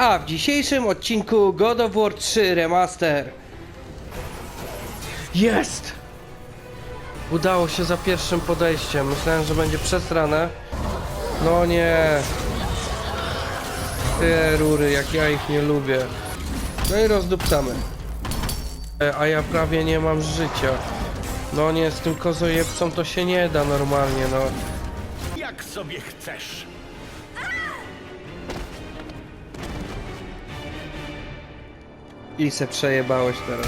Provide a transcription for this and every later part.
A w dzisiejszym odcinku God of War 3 Remaster. Jest! Udało się za pierwszym podejściem. Myślałem, że będzie przesrane. No nie. Te rury, jak ja ich nie lubię. No i rozdupcamy. E, A ja prawie nie mam życia. No nie, z tym kozojebcą to się nie da normalnie, no. Jak sobie chcesz. I se przejebałeś teraz.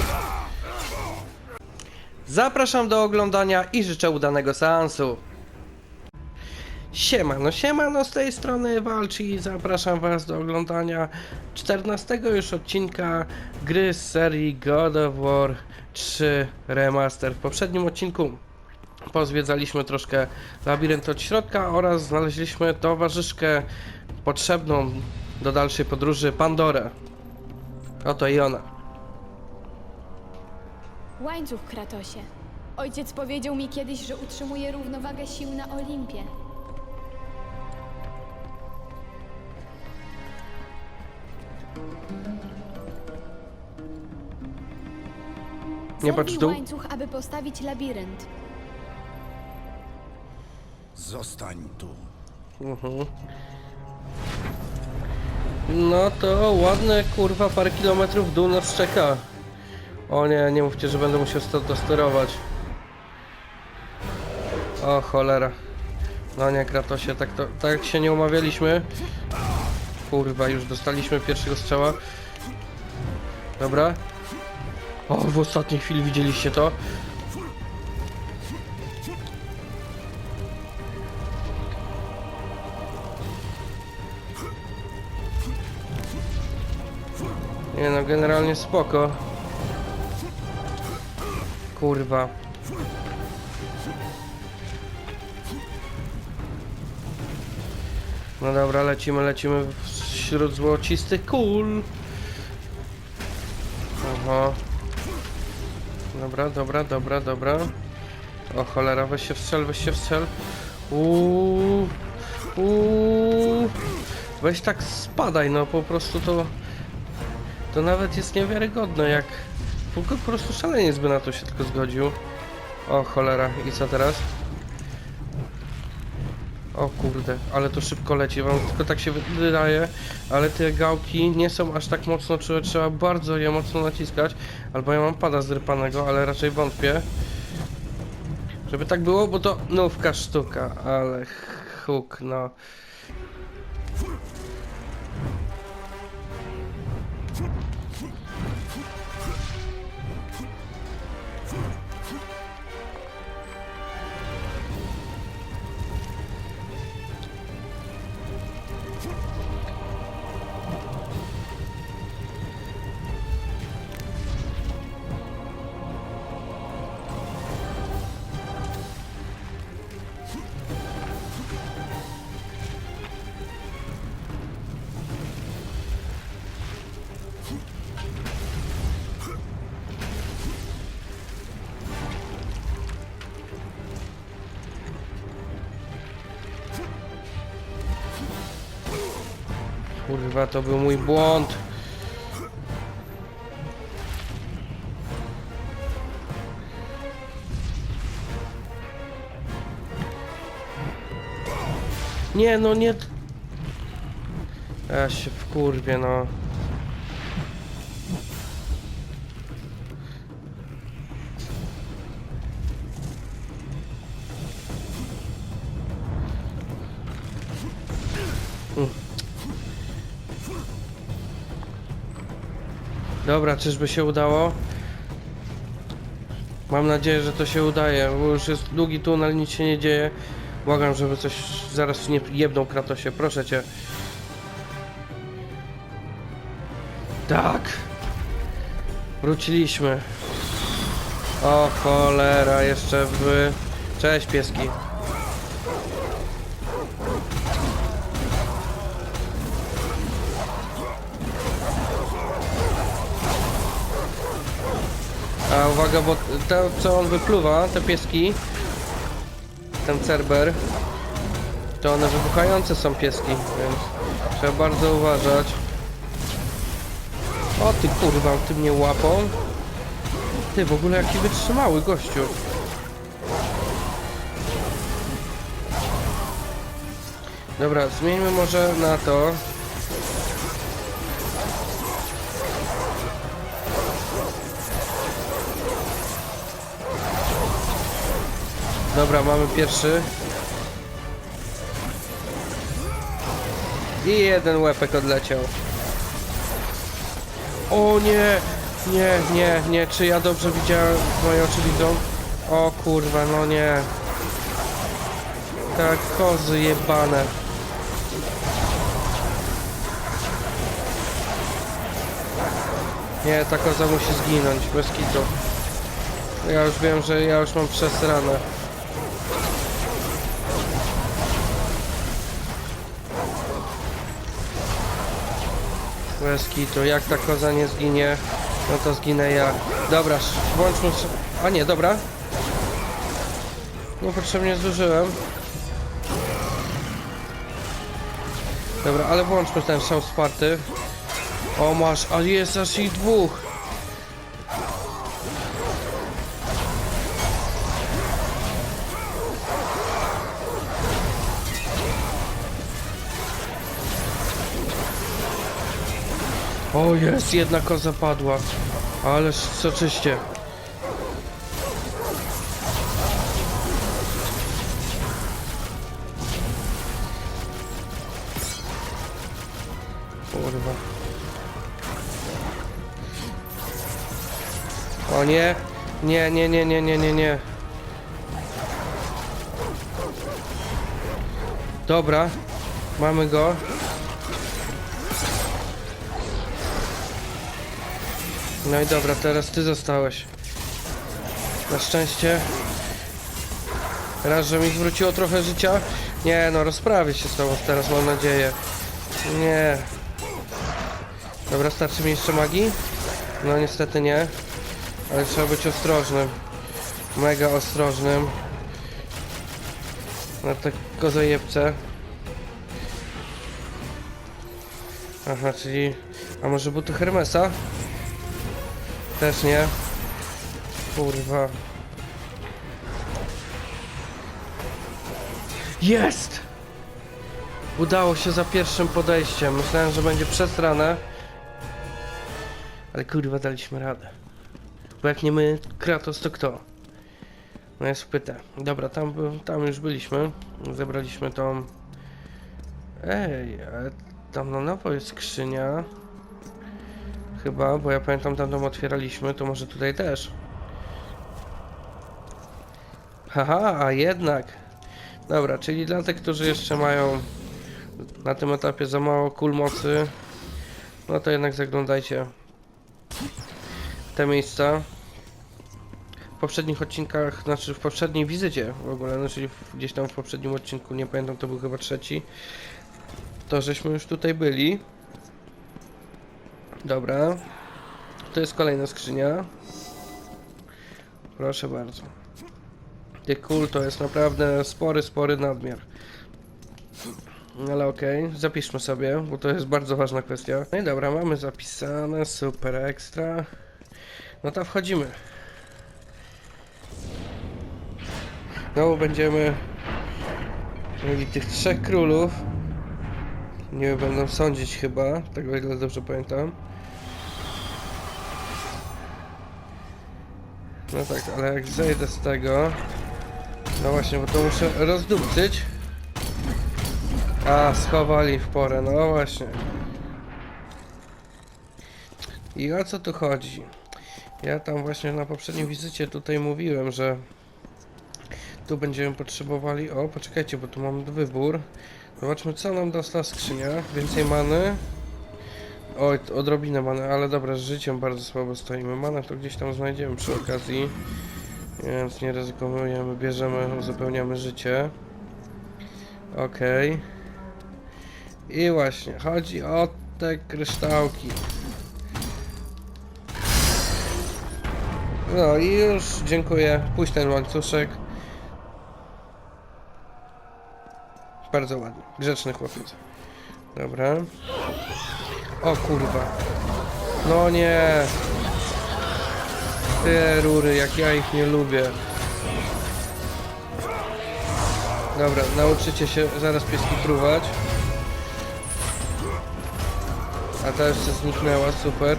Zapraszam do oglądania i życzę udanego seansu. Siemano, siemano z tej strony Walczy i zapraszam was do oglądania 14 już odcinka gry z serii God of War 3 Remaster. W poprzednim odcinku pozwiedzaliśmy troszkę labirynt od środka oraz znaleźliśmy towarzyszkę potrzebną do dalszej podróży Pandorę. Oto i ona. Łańcuch, Kratosie. Ojciec powiedział mi kiedyś, że utrzymuje równowagę sił na Olimpie. Nie patrz w Zerwij dół. łańcuch, aby postawić labirynt. Zostań tu. Mhm. No to ładne kurwa parę kilometrów dół nas czeka. O nie, nie mówcie, że będę musiał stąd dosterować. O cholera. No nie, Kratosie, tak, to, tak się nie umawialiśmy. Kurwa, już dostaliśmy pierwszego strzała. Dobra. O, w ostatniej chwili widzieliście to. Nie no, generalnie spoko. Kurwa. No dobra, lecimy, lecimy wśród złocistych kul. Aha. Dobra, dobra, dobra, dobra. O cholera, weź się wstrzel, weź się wstrzel. Uuu. Uuu. Weź tak spadaj, no po prostu to... To nawet jest niewiarygodne, jak... Po po prostu szaleniec by na to się tylko zgodził. O cholera, i co teraz? O kurde, ale to szybko leci, wam tylko tak się wydaje, ale te gałki nie są aż tak mocno czułe, trzeba bardzo je mocno naciskać, albo ja mam pada zrypanego, ale raczej wątpię. Żeby tak było, bo to nówka sztuka, ale huk, no. Kurwa, to był mój błąd. Nie, no nie. Ja się wkurwię, no. Dobra, czyżby się udało? Mam nadzieję, że to się udaje, bo już jest długi tunel, nic się nie dzieje. Błagam, żeby coś zaraz nie jebnął Kratosie, proszę cię. Tak. Wróciliśmy. O cholera, jeszcze w... Cześć pieski. A uwaga, bo to co on wypluwa, te pieski, ten cerber, to one wybuchające są pieski, więc trzeba bardzo uważać. O ty kurwa, ty mnie łapą. Ty w ogóle jaki wytrzymały gościu. Dobra, zmieńmy może na to. Dobra, mamy pierwszy. I jeden łepek odleciał. O nie! Nie, nie, nie. Czy ja dobrze widziałem? Moje oczy widzą? O kurwa, no nie. Tak, kozy jebane. Nie, ta koza musi zginąć, bez kitu. Ja już wiem, że ja już mam przesrane. Bez kitu, jak ta koza nie zginie, no to zginę ja. Dobra, włączmy... A nie, dobra. Niepotrzebnie zużyłem. Dobra, ale włączmy ten szał wsparty. O masz, a jest aż ich dwóch. O jest, jedna koza padła. Ależ soczyście. Kurwa. O nie. Nie, nie, nie, nie, nie, nie, nie. Dobra. Mamy go. No i dobra, teraz ty zostałeś. Na szczęście. Raz, że mi zwróciło trochę życia. Nie no, rozprawię się z tobą teraz, mam nadzieję. Nie. Dobra, starczy mi jeszcze magii? No niestety nie. Ale trzeba być ostrożnym. Mega ostrożnym. Na te kozojebce. Aha, czyli... A może buty Hermesa? Też nie. Kurwa. Jest! Udało się za pierwszym podejściem. Myślałem, że będzie przesrane. Ale kurwa daliśmy radę. Bo jak nie my, Kratos to kto? No jest pyta. Dobra, tam, tam już byliśmy. Zebraliśmy tą... Ej, ale tam na nowo jest skrzynia. Chyba, bo ja pamiętam tamtą otwieraliśmy, to może tutaj też. Haha, a jednak. Dobra, czyli dla tych, którzy jeszcze mają na tym etapie za mało kul mocy, no to jednak zaglądajcie te miejsca. W poprzednich odcinkach, znaczy w poprzedniej wizycie w ogóle, no czyli gdzieś tam w poprzednim odcinku, nie pamiętam, to był chyba trzeci, to żeśmy już tutaj byli. Dobra. To jest kolejna skrzynia. Proszę bardzo. Tych kul to jest naprawdę spory, spory nadmiar. Ale okej, zapiszmy sobie, bo to jest bardzo ważna kwestia. No i dobra, mamy zapisane, super ekstra. No to wchodzimy. Znowu będziemy mieli tych trzech królów. Nie będą sądzić chyba, tego ile dobrze pamiętam. No tak, ale jak zejdę z tego... No właśnie, bo to muszę rozdupcyć. A, schowali w porę, no właśnie. I o co tu chodzi? Ja tam właśnie na poprzedniej wizycie tutaj mówiłem, że tu będziemy potrzebowali... O, poczekajcie, bo tu mam wybór. Zobaczmy, co nam ta skrzynia. Więcej many. Oj, odrobinę many, ale dobra, z życiem bardzo słabo stoimy. Manę to gdzieś tam znajdziemy przy okazji. Więc nie ryzykujemy, bierzemy, uzupełniamy życie. Okej. I właśnie, chodzi o te kryształki. No i już, dziękuję. Puść ten łańcuszek. Bardzo ładnie. Grzeczny chłopiec. Dobra. O kurwa. No nie. Te rury, jak ja ich nie lubię. Dobra, nauczycie się zaraz pieski truwać. A ta jeszcze zniknęła, super.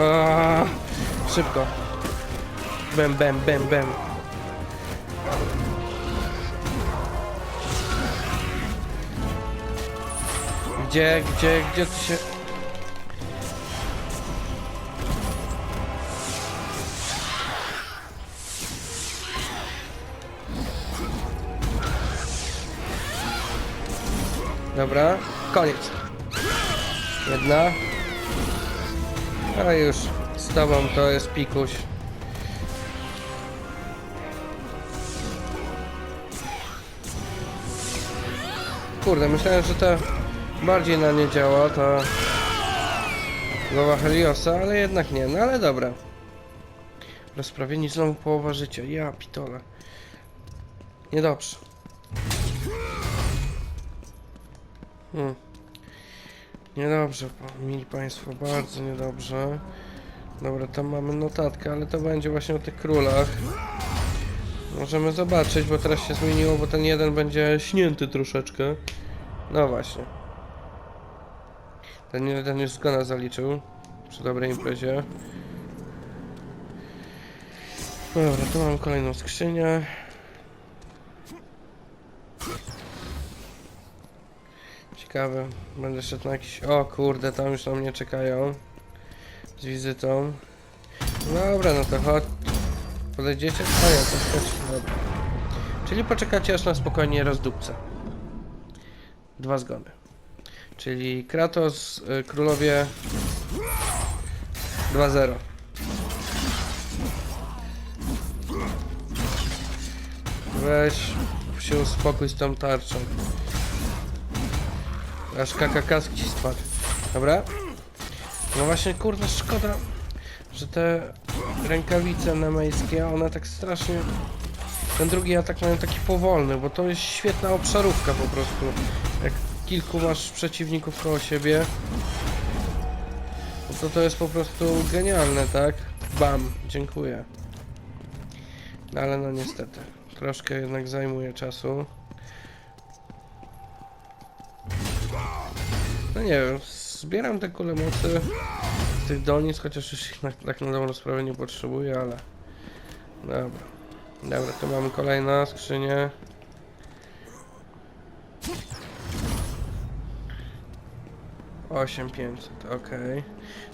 Aaaa, szybko. Bem, bem, bem, bem. Gdzie, gdzie, gdzie ty się... Dobra, koniec. Jedna. A już z tobą to jest pikuś. Kurde, myślałem, że to bardziej na nie działa, ta głowa Heliosa, ale jednak nie. No ale dobra. Rozprawieni znowu połowa życia. Ja pitole. Niedobrze. Hmm. Niedobrze, mili Państwo, bardzo niedobrze. Dobra, tam mamy notatkę, ale to będzie właśnie o tych królach. Możemy zobaczyć, bo teraz się zmieniło, bo ten jeden będzie śnięty troszeczkę. No właśnie. Ten jeden już zgona zaliczył. Przy dobrej imprezie. Dobra, tu mam kolejną skrzynię. Ciekawe, będę szedł na jakiś... O kurde, tam już na mnie czekają. Z wizytą. Dobra, no to chodź. Podejdziecie? A nie, to chodź. Dobra. Czyli poczekacie aż na spokojnie rozdupce. Dwa zgony. Czyli Kratos, y, królowie 2-0. Weź się uspokój z tą tarczą. Aż kakakask ci spadł. Dobra? No właśnie, kurde, szkoda, że te rękawice nemejskie, one tak strasznie... Ten drugi atak mają taki powolny, bo to jest świetna obszarówka po prostu. Kilku masz przeciwników koło siebie, no to to jest po prostu genialne, tak? Bam, dziękuję. No ale no niestety, troszkę jednak zajmuje czasu. No nie wiem, zbieram te kule mocy z tych donic, chociaż już ich na, tak na dobrą sprawę nie potrzebuję, ale... Dobra. Dobra, tu mamy kolejna skrzynię. Osiem pięćset, okej.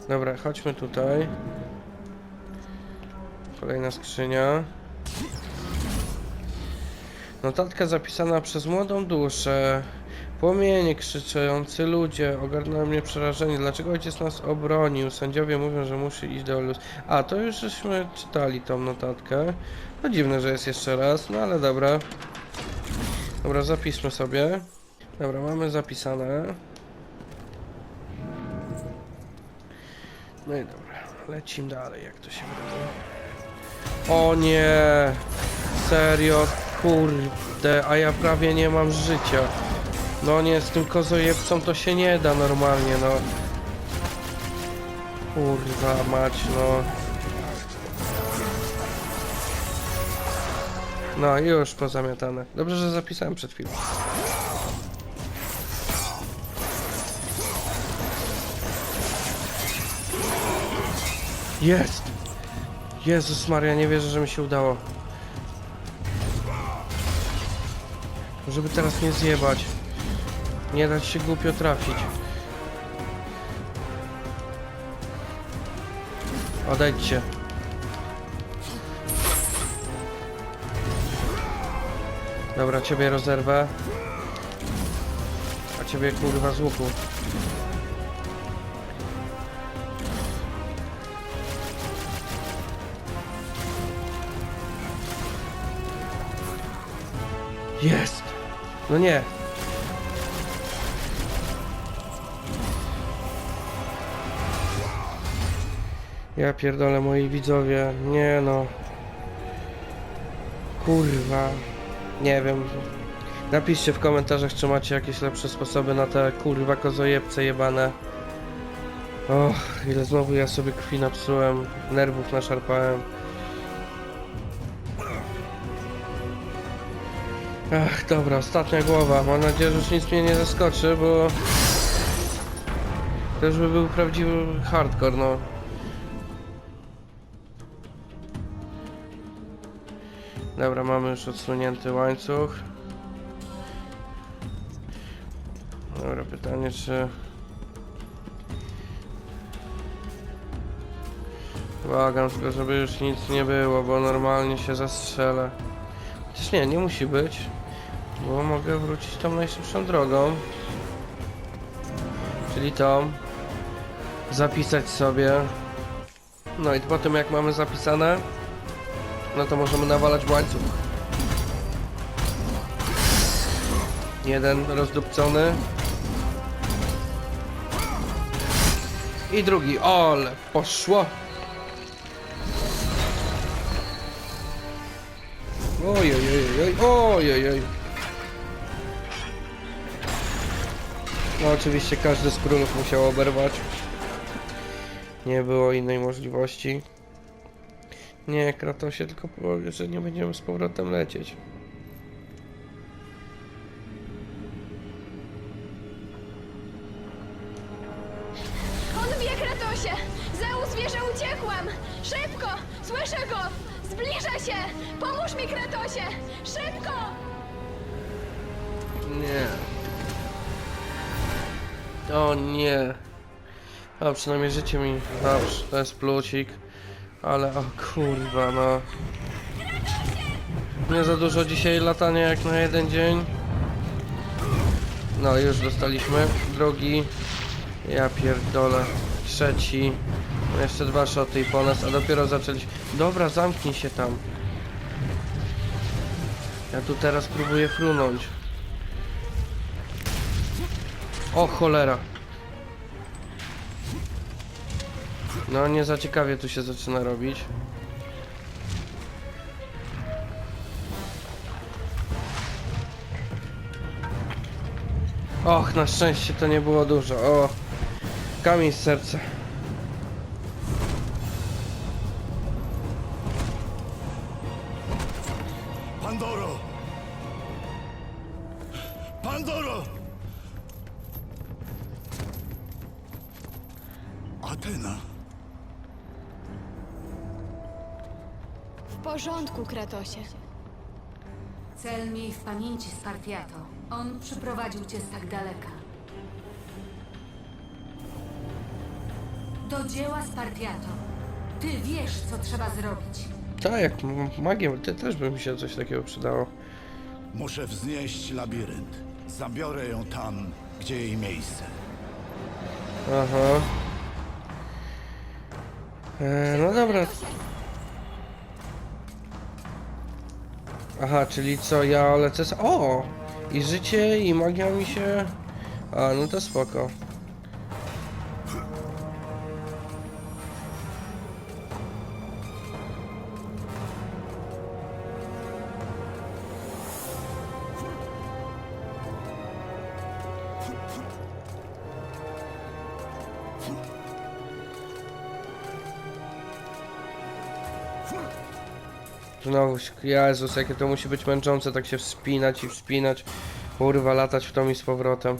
Dobra, chodźmy tutaj. Kolejna skrzynia. Notatka zapisana przez młodą duszę. Płomienie krzyczący ludzie, ogarnęło mnie przerażenie. Dlaczego ojciec nas obronił? Sędziowie mówią, że musi iść do Olus. A, to już żeśmy czytali tą notatkę. No dziwne, że jest jeszcze raz, no ale dobra. Dobra, zapiszmy sobie. Dobra, mamy zapisane. No i dobra, lecimy dalej, jak to się wydaje. O nie! Serio, kurde, a ja prawie nie mam życia. No nie, z tym kozojebcą to się nie da normalnie, no. Kurwa mać, no. No już pozamiatane. Dobrze, że zapisałem przed chwilą. Jest! Jezus Maria, nie wierzę, że mi się udało. Żeby teraz nie zjebać. Nie dać się głupio trafić. Odejdźcie. Dobra, ciebie rozerwę. A ciebie kurwa z łuku. No nie, Ja pierdolę moi widzowie, nie no. Kurwa. Nie wiem. Napiszcie w komentarzach, czy macie jakieś lepsze sposoby na te kurwa kozojebce jebane. Och, ile znowu ja sobie krwi napsułem, nerwów naszarpałem. Ach, dobra, ostatnia głowa. Mam nadzieję, że już nic mnie nie zaskoczy, bo... To już by był prawdziwy hardcore, no. Dobra, mamy już odsunięty łańcuch. Dobra, pytanie czy... Błagam tylko, żeby już nic nie było, bo normalnie się zastrzelę. Chociaż nie, nie musi być. Bo mogę wrócić tą najszybszą drogą. Czyli tą. Zapisać sobie. No i potem jak mamy zapisane, no to możemy nawalać łańcuch. Jeden rozdupcony. I drugi. Ole, poszło. Oj, oj, oj, oj, oj, oj, oj. No oczywiście każdy z królów musiał oberwać. Nie było innej możliwości. Nie, Kratosie, tylko że nie będziemy z powrotem lecieć. O nie. A przynajmniej życie mi. Dobrze, to jest plusik. Ale o kurwa no. Nie za dużo dzisiaj latania jak na jeden dzień. No już dostaliśmy. Drugi. Ja pierdolę. Trzeci. Jeszcze dwa szoty i po nas, a dopiero zaczęliśmy. Dobra, zamknij się tam. Ja tu teraz próbuję frunąć. O cholera. No nie za ciekawie tu się zaczyna robić. Och, na szczęście to nie było dużo. O, kamień z serca. Pandoro! Pandoro! W porządku, Kratosie. Cel miej w pamięci, Spartiato. On przyprowadził cię z tak daleka. Do dzieła, Spartiato. Ty wiesz, co trzeba zrobić. Tak, jak m- magię, ty też by mi się coś takiego przydało. Muszę wznieść labirynt. Zabiorę ją tam, gdzie jej miejsce. Aha. E, no dobra. Aha, czyli co, ja lecę z... O! I życie, i magia mi się... A, no to spoko. Znowu, Jezus, jakie to musi być męczące, tak się wspinać i wspinać. Kurwa, latać w tą i z powrotem.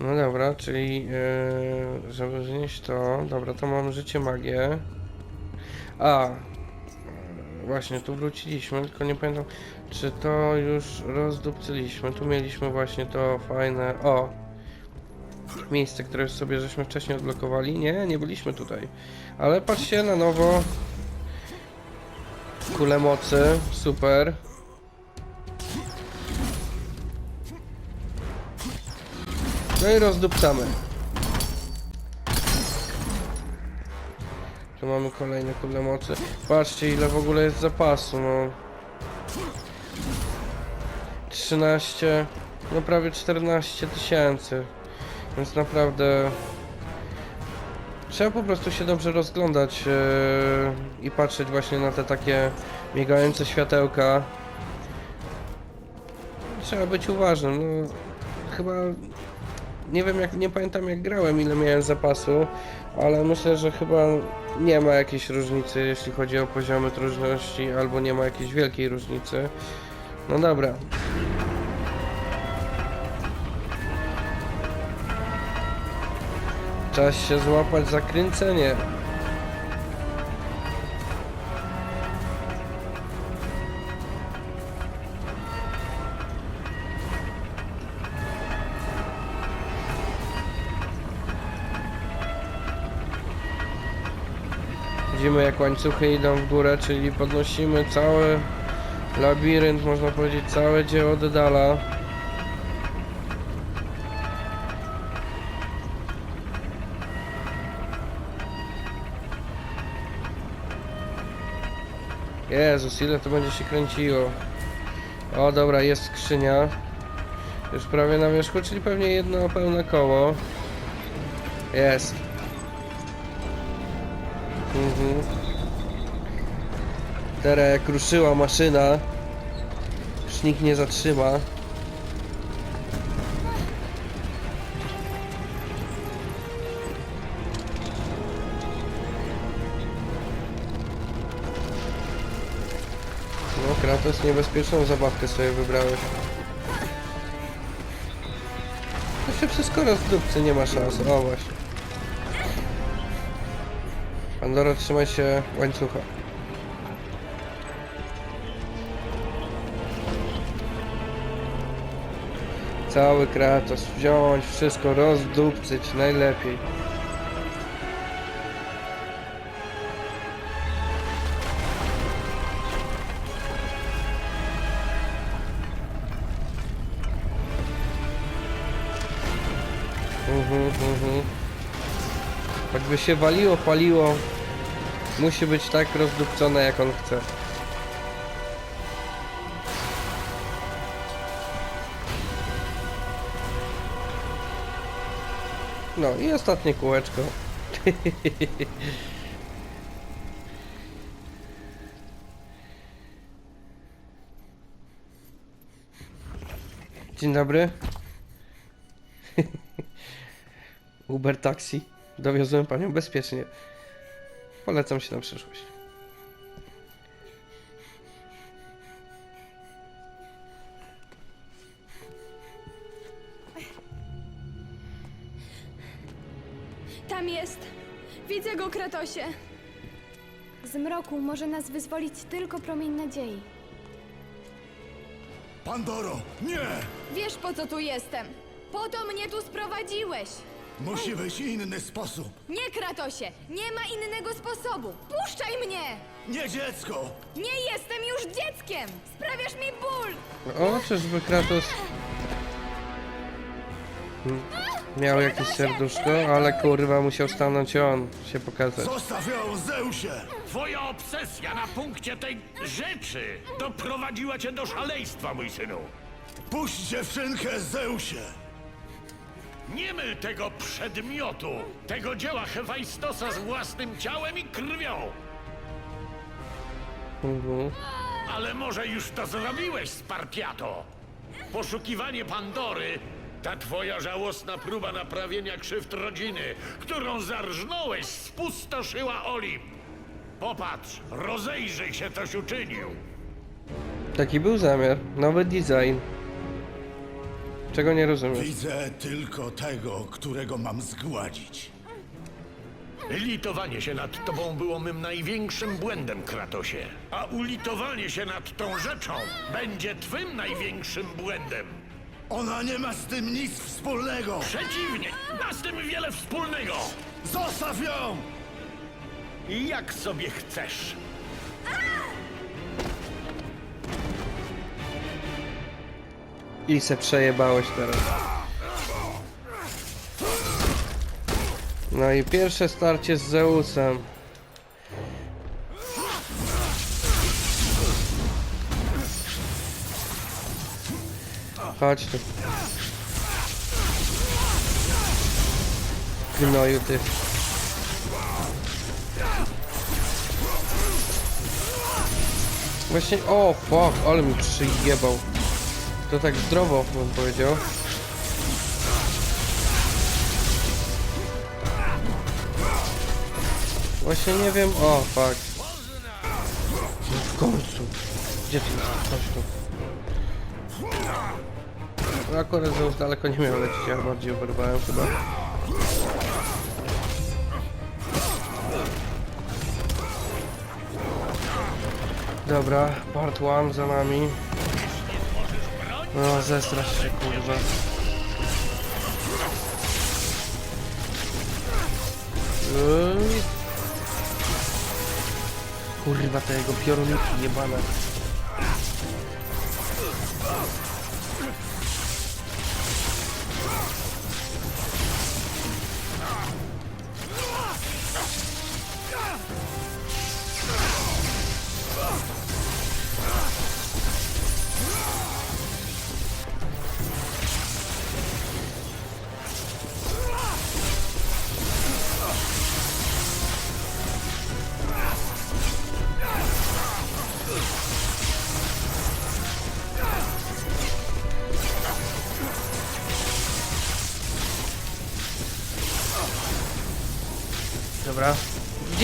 No dobra, czyli yy, żeby znieść to, dobra, to mam życie magię. A, właśnie, tu wróciliśmy, tylko nie pamiętam, czy to już rozdupcyliśmy. Tu mieliśmy właśnie to fajne, o, miejsce, które sobie żeśmy wcześniej odblokowali. Nie, nie byliśmy tutaj. Ale patrzcie na nowo. Kule mocy, super. No i rozdupcamy. Tu mamy kolejne kule mocy. Patrzcie ile w ogóle jest zapasu, no. 13, no prawie 14 tysięcy. Więc naprawdę trzeba po prostu się dobrze rozglądać yy, i patrzeć właśnie na te takie migające światełka. trzeba być uważnym. No, chyba nie wiem, jak nie pamiętam jak grałem, ile miałem zapasu, ale myślę, że chyba nie ma jakiejś różnicy, jeśli chodzi o poziomy trudności, albo nie ma jakiejś wielkiej różnicy. No dobra. Czas się złapać za kręcenie. Widzimy jak łańcuchy idą w górę, czyli podnosimy cały labirynt, można powiedzieć całe dzieło Dedala. Jezus, ile to będzie się kręciło. O dobra, jest skrzynia. Już prawie na wierzchu, czyli pewnie jedno pełne koło. Jest. Mhm. Teraz jak ruszyła maszyna, już nikt nie zatrzyma. Kratos niebezpieczną zabawkę sobie wybrałeś. To się wszystko rozdupcy, nie ma szans. O właśnie. Pandora, trzymaj się łańcucha. Cały Kratos wziąć, wszystko rozdupcyć najlepiej. Się waliło, paliło, musi być tak rozdupcone jak on chce. No i ostatnie kółeczko. Dzień dobry. Uber Taxi. Dowiozłem panią bezpiecznie. Polecam się na przyszłość. Tam jest! Widzę go, Kratosie! Z mroku może nas wyzwolić tylko promień nadziei. Pandoro, nie! Wiesz, po co tu jestem! Po to mnie tu sprowadziłeś! Musi być inny sposób. Nie, Kratosie! Nie ma innego sposobu! Puszczaj mnie! Nie dziecko! Nie jestem już dzieckiem! Sprawiasz mi ból! O, czyżby Kratos Hmm. miał jakieś serduszko, ale kurwa musiał stanąć on, się pokazać. Zostaw ją, Zeusie! Twoja obsesja na punkcie tej rzeczy doprowadziła cię do szaleństwa, mój synu. Puść dziewczynkę, Zeusie! Nie myl tego przedmiotu, tego dzieła Hefajstosa z własnym ciałem i krwią. Mhm. Ale może już to zrobiłeś, Spartiato? Poszukiwanie Pandory, ta twoja żałosna próba naprawienia krzywd rodziny, którą zarżnąłeś, spustoszyła Olimp. Popatrz, rozejrzyj się, coś uczynił. Taki był zamiar, nowy design. Czego nie rozumiem? Widzę tylko tego, którego mam zgładzić. Litowanie się nad tobą było mym największym błędem, Kratosie. A ulitowanie się nad tą rzeczą będzie twym największym błędem. Ona nie ma z tym nic wspólnego! Przeciwnie, ma z tym wiele wspólnego. Zostaw ją! Jak sobie chcesz. I se przejebałeś teraz. No i pierwsze starcie z Zeusem. Chodź tu. Gnoju ty. Właśnie, o fuck, ale mi przyjebał. To tak zdrowo bym powiedział. Właśnie nie wiem. O, fuck. W końcu. Gdzie tu jest? Coś tu. No akurat Zeus daleko nie miał lecieć, ja bardziej oberwałem chyba. Dobra, part one za nami. No, zestrasz się, kurwa. Ej. Kurwa, te jego pioruniki jebane.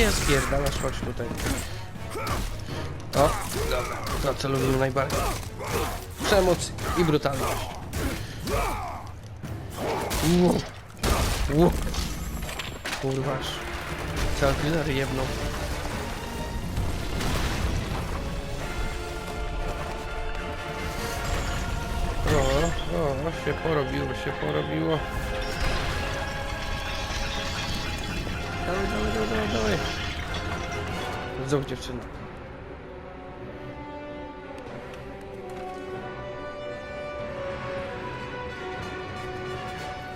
Gdzie spierdalasz? Chodź tutaj. O. To co lubimy najbardziej. Przemoc i brutalność. Ło. Ło. Kurważ. Cały artylery jebną. O, o, się porobiło, się porobiło. Dawaj, dawaj, dawaj, dawaj. Znowu dziewczyna.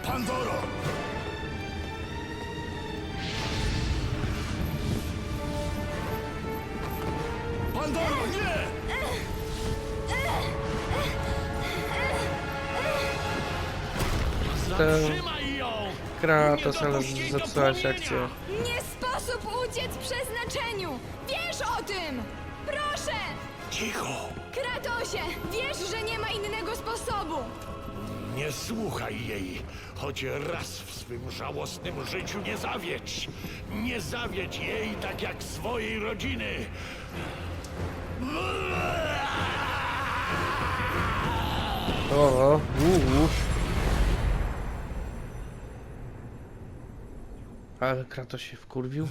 Pandoro! Pandoro, nie! Zatrzymaj dopuść jej do zepsułaś akcję. Nie sposób uciec przeznaczeniu! Wiesz o tym! Proszę! Cicho! Kratosie, wiesz, że nie ma innego sposobu! Nie słuchaj jej, choć raz w swym żałosnym życiu nie zawiedź. Nie zawiedź jej tak jak swojej rodziny. O, uuu. Ale Kratos się wkurwił.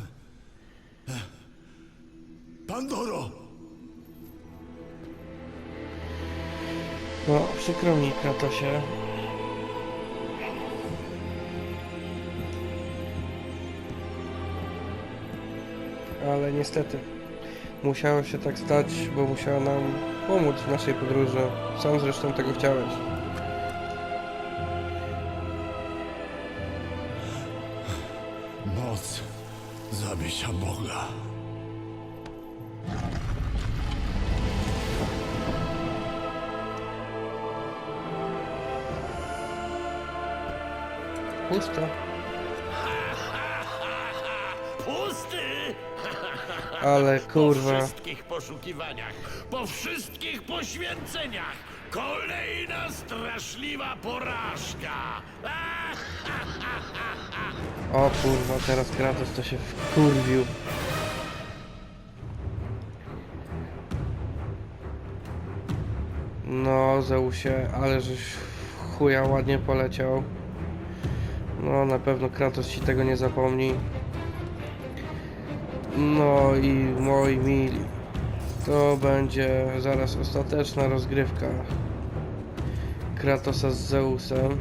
Pandoro! No, przykro mi, Kratosie. Ale niestety musiało się tak stać, bo musiała nam pomóc w naszej podróży. Sam zresztą tego chciałeś. Pusto. Pusty! Ale Po kurwa. wszystkich poszukiwaniach, po wszystkich poświęceniach, kolejna straszliwa porażka. O kurwa, teraz Kratos to się wkurwił. No, Zeusie, ale żeś w chuja ładnie poleciał. No, na pewno Kratos ci tego nie zapomni. No i moi mili, to będzie zaraz ostateczna rozgrywka Kratosa z Zeusem.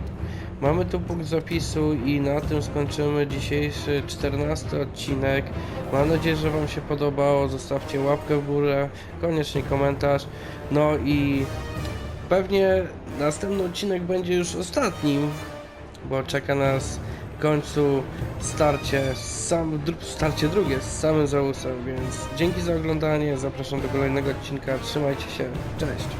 Mamy tu punkt zapisu i na tym skończymy dzisiejszy 14 odcinek. Mam nadzieję, że Wam się podobało. Zostawcie łapkę w górę, koniecznie komentarz. No i pewnie następny odcinek będzie już ostatnim, bo czeka nas w końcu starcie, sam, starcie drugie z samym Zeusem, więc dzięki za oglądanie, zapraszam do kolejnego odcinka, trzymajcie się, cześć!